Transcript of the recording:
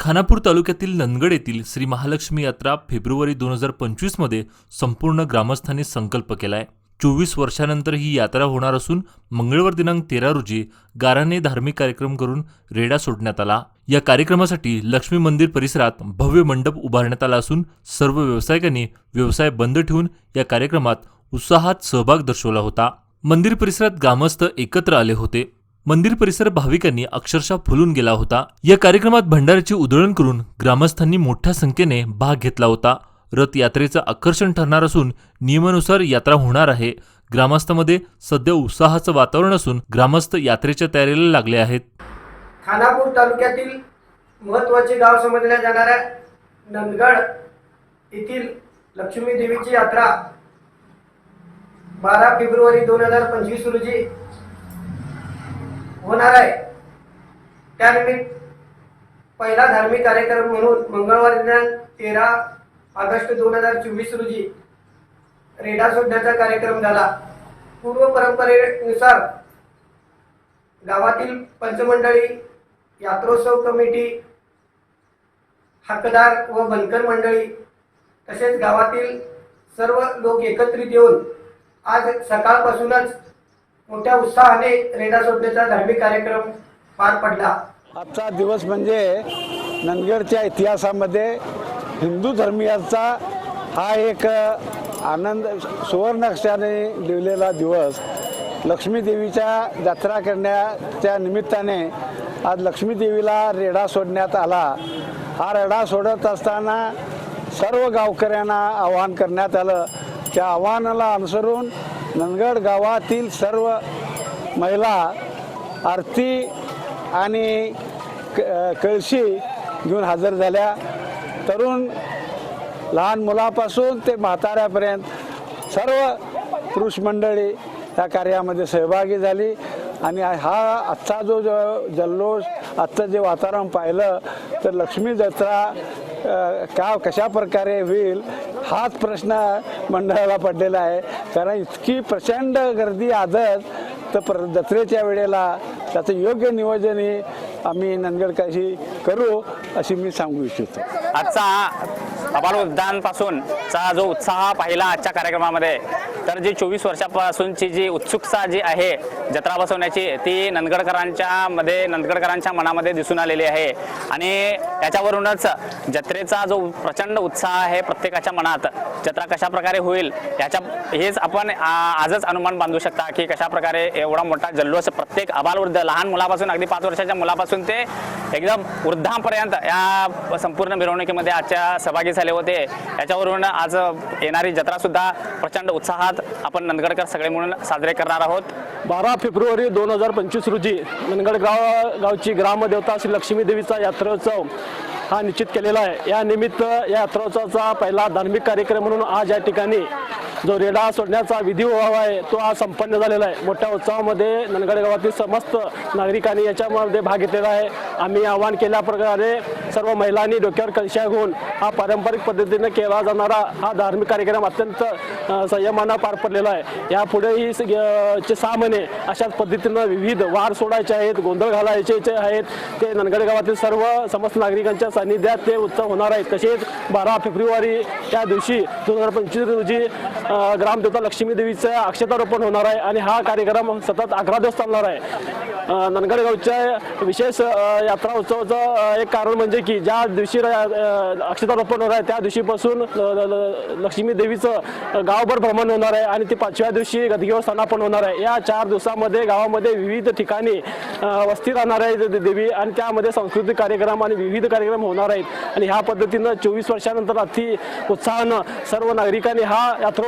खानापूर तालुक्यातील नंदगड येथील श्री महालक्ष्मी यात्रा फेब्रुवारी दोन हजार पंचवीसमध्ये संपूर्ण ग्रामस्थांनी संकल्प केलाय. चोवीस वर्षानंतर ही यात्रा होणार असून मंगळवार दिनांक तेरा रोजी गाराने धार्मिक कार्यक्रम करून रेडा सोडण्यात आला. या कार्यक्रमासाठी लक्ष्मी मंदिर परिसरात भव्य मंडप उभारण्यात आला असून सर्व व्यावसायिकांनी व्यवसाय बंद ठेवून या कार्यक्रमात उत्साहात सहभाग दर्शवला होता. मंदिर परिसरात ग्रामस्थ एकत्र आले होते. मंदिर परिसर भाविकांनी अक्षरशः फुलून गेला होता. या कार्यक्रमात भंडाऱ्याची उधळण करून ग्रामस्थांनी मोठ्या संख्येने भाग घेतला होता. रथ यात्रेचं आकर्षण ठरणार असून नियमानुसार यात्रा होणार आहे. ग्रामस्थांमध्ये सध्या उत्साहाचं वातावरण असून ग्रामस्थ यात्रेच्या तयारीला लागले आहेत. खानापूर तालुक्यातील महत्त्वाचे गाव समजल्या जाणाऱ्या नंदगड येथील लक्ष्मी देवीची यात्रा बारा फेब्रुवारी दोन हजार पंचवीस रोजी होणार आहे. त्यानिमित्त पहिला धार्मिक कार्यक्रम म्हणून मंगळवार दिनांक तेरा ऑगस्ट दोन हजार चोवीस रोजी रेडा सोडण्याचा कार्यक्रम झाला. पूर्व परंपरेनुसार गावातील पंचमंडळी यात्रोत्सव कमिटी हकदार व बनकर मंडळी तसेच गावातील सर्व लोक एकत्रित येऊन आज सकाळपासूनच मोठ्या उत्साहाने रेडा सोडण्याचा धार्मिक कार्यक्रम पार पडला. आजचा दिवस म्हणजे नंदगडच्या इतिहासामध्ये हिंदू धर्मियांचा हा एक आनंद सुवर्णाक्षराने लिहिलेला दिवस. लक्ष्मीदेवीच्या जत्रा करण्याच्या निमित्ताने आज लक्ष्मीदेवीला रेडा सोडण्यात आला. हा रेडा सोडत असताना सर्व गावकऱ्यांना आवाहन करण्यात आलं. त्या आव्हानाला अनुसरून नंदगड गावातील सर्व महिला आरती आणि क- कळशी घेऊन हजर झाल्या. तरुण लहान मुलापासून ते म्हाताऱ्यापर्यंत सर्व पुरुष मंडळी या कार्यामध्ये सहभागी झाली आणि हा आजचा जो जो जल्लोष आजचं जे वातावरण पाहिलं तर लक्ष्मी जत्रा का कशा प्रकारे होईल हाच प्रश्न मंडळाला पडलेला आहे. कारण इतकी प्रचंड गर्दी आजच तर प्र जत्रेच्या वेळेला त्याचं योग्य नियोजनही आम्ही नंदगडकाशी करू अशी मी सांगू इच्छितो. आजचा अबाल उद्यानपासूनचा जो उत्साह पाहिला आजच्या कार्यक्रमामध्ये तर जी चोवीस वर्षापासूनची जी उत्सुकता जी आहे जत्रा बसवण्याची ती नंदगडकरांच्या मध्ये नंदगडकरांच्या मनामध्ये दिसून आलेली आहे. आणि त्याच्यावरूनच जत्रेचा जो प्रचंड उत्साह आहे प्रत्येकाच्या मनात जत्रा कशा प्रकारे होईल याच्या हेच आपण आजच अनुमान बांधू शकता की कशा प्रकारे एवढा मोठा जल्लोष प्रत्येक अबालवृद्ध लहान मुलापासून अगदी पाच वर्षाच्या मुलापासून ते एकदम वृद्धांपर्यंत या संपूर्ण मिरवणुकीमध्ये आजच्या सहभागी झाले होते. याच्यावरून आज येणारी जत्रा सुद्धा प्रचंड उत्साहात आपण नंदगडकर सगळे म्हणून साजरे करणार आहोत. बारा फेब्रुवारी दोन हजार पंचवीस रोजी नंदगड गाव गावची ग्रामदेवता श्री लक्ष्मी देवीचा यात्रोत्सव हा निश्चित केलेला आहे. या निमित्त या यात्रोत्सवाचा पहिला धार्मिक कार्यक्रम म्हणून आज या ठिकाणी जो रेडा सोडण्याचा विधी व्हावा आहे तो आज संपन्न झालेला आहे. मोठ्या उत्सवामध्ये नंदगड गावातील समस्त नागरिकांनी याच्यामध्ये भाग घेतलेला आहे. आम्ही आवाहन केल्याप्रकारे सर्व महिलांनी डोक्यावर कलशा घेऊन हा पारंपरिक पद्धतीने केला जाणारा हा धार्मिक कार्यक्रम अत्यंत संयमानं पार पडलेला आहे. यापुढेही स- चे सहा महिने अशाच पद्धतीनं विविध वार सोडायचे आहेत गोंधळ घालायचे जे आहेत. ते नंदगड गावातील सर्व समस्त नागरिकांच्या सानिध्यात ते उत्सव होणार आहेत. तसेच बारा फेब्रुवारी त्या दिवशी दोन हजार पंचवीस रोजी ग्रामदेवता लक्ष्मीदेवीचं अक्षतारोपण होणार आहे आणि हा कार्यक्रम सतत अकरा दिवस चालणार आहे. नंदगडगावच्या नंदगड गावच्या विशेष यात्रा उत्सवाचं एक कारण म्हणजे की ज्या दिवशी अक्षता अक्षतारोपण होणार आहे त्या दिवशीपासून ल- लक्ष्मी देवीचं गावभर भ्रमण होणार आहे आणि ती पाचव्या दिवशी गदगेवर स्थानापन होणार आहे. या चार दिवसामध्ये गावामध्ये विविध ठिकाणी वस्ती राहणार आहे देवी आणि त्यामध्ये सांस्कृतिक कार्यक्रम आणि विविध कार्यक्रम होणार आहेत. आणि ह्या पद्धतीनं चोवीस वर्षानंतर अति उत्साहानं सर्व नागरिकांनी हा यात्रा